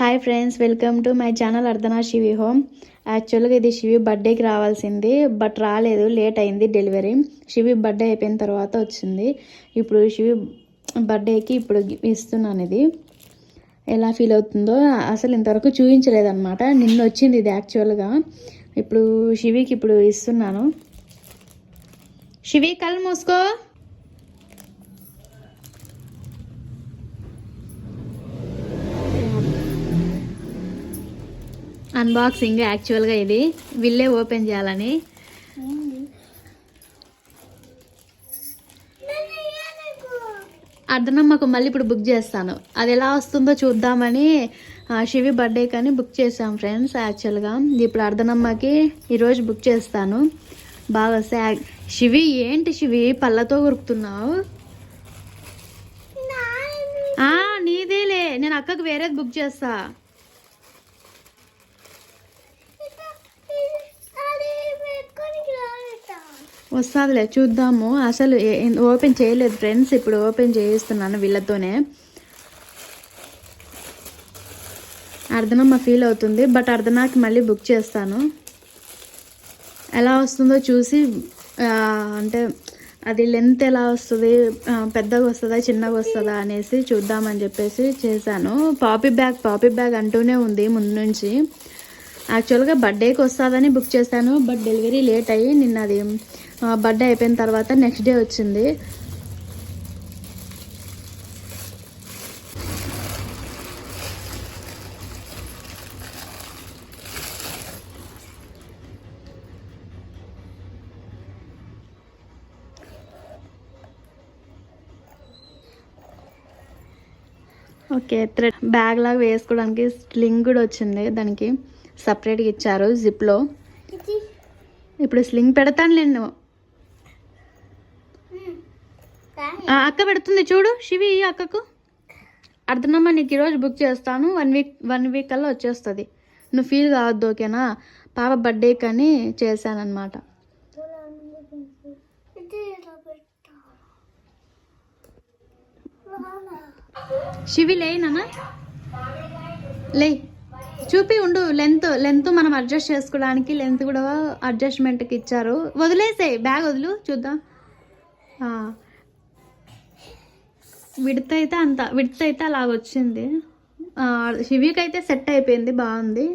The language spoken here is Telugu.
Hi friends welcome to my channel Ardhana Shivi home యాక్చువల్గా ఇది శివి బర్త్డేకి రావాల్సింది బట్ రాలేదు లేట్ అయింది డెలివరీ శివి బర్త్డే అయిపోయిన తర్వాత వచ్చింది. ఇప్పుడు శివి బర్త్డేకి ఇప్పుడు ఇస్తున్నాను ఇది. ఎలా ఫీల్ అవుతుందో అసలు ఇంతవరకు చూపించలేదన్నమాట. నిన్న వచ్చింది ఇది యాక్చువల్గా ఇప్పుడు శివికి ఇప్పుడు ఇస్తున్నాను. శివి కళ్ళు మూసుకో. అన్బాక్సింగ్ యాక్చువల్గా ఇది. వీళ్ళే ఓపెన్ చేయాలని. అర్ధనమ్మకు మళ్ళీ ఇప్పుడు బుక్ చేస్తాను. అది ఎలా వస్తుందో చూద్దామని శివి బర్త్డే కానీ బుక్ చేసాం ఫ్రెండ్స్ యాక్చువల్గా ఇప్పుడు అర్ధనమ్మకి ఈరోజు బుక్ చేస్తాను. బాగా వస్తే శివి ఏంటి శివి? పళ్ళతో కొరుకుతున్నావు నీదేలే. నేను అక్కకు వేరేది బుక్ చేస్తా. వస్తుందిలే చూద్దాము. అసలు ఓపెన్ చేయలేదు ఫ్రెండ్స్ ఇప్పుడు ఓపెన్ చేయిస్తున్నాను వీళ్ళతోనే. అర్ధనమ్మ ఫీల్ అవుతుంది బట్ అర్ధనాకి మళ్ళీ బుక్ చేస్తాను. ఎలా వస్తుందో చూసి అంటే అది లెంత్ ఎలా వస్తుంది పెద్దగా వస్తుందా చిన్నగా వస్తుందా అనేసి చూద్దామని చెప్పేసి చేశాను. పాపీ బ్యాగ్ పాపీ బ్యాగ్ అంటూనే ఉంది ముందు నుంచి. యాక్చువల్గా బర్త్డేకి వస్తుందని బుక్ చేశాను బట్ డెలివరీ లేట్ అయ్యి నిన్న అది బర్త్డే అయిపోయిన తర్వాత నెక్స్ట్ డే వచ్చింది. ఓకే థ్రెడ్ బ్యాగ్ లాగా వేసుకోవడానికి స్లింగ్ కూడా వచ్చింది దానికి. సపరేట్గా ఇచ్చారు జిప్లో ఇప్పుడు స్లింగ్ పెడతాను నేను అక్క పెడుతుంది చూడు శివి అక్కకు. అర్థనమ్మా నీకు ఈరోజు బుక్ చేస్తాను. వన్ వీక్ వన్ వీక్ కల్లా వచ్చేస్తుంది. నువ్వు ఫీల్ కావద్దు ఓకేనా? పాప బర్త్డే కానీ చేశానమాట శివి లేనా లే చూపి ఉండు. లెంత్ లెంత్ మనం అడ్జస్ట్ చేసుకోవడానికి లెంత్ కూడా అడ్జస్ట్మెంట్కి ఇచ్చారు. వదిలేసే బ్యాగ్ వదులు చూద్దాం. విడత అయితే అంత విడత అయితే అలాగ వచ్చింది. ఆ, శివికి అయితే సెట్ అయిపోయింది బాగుంది.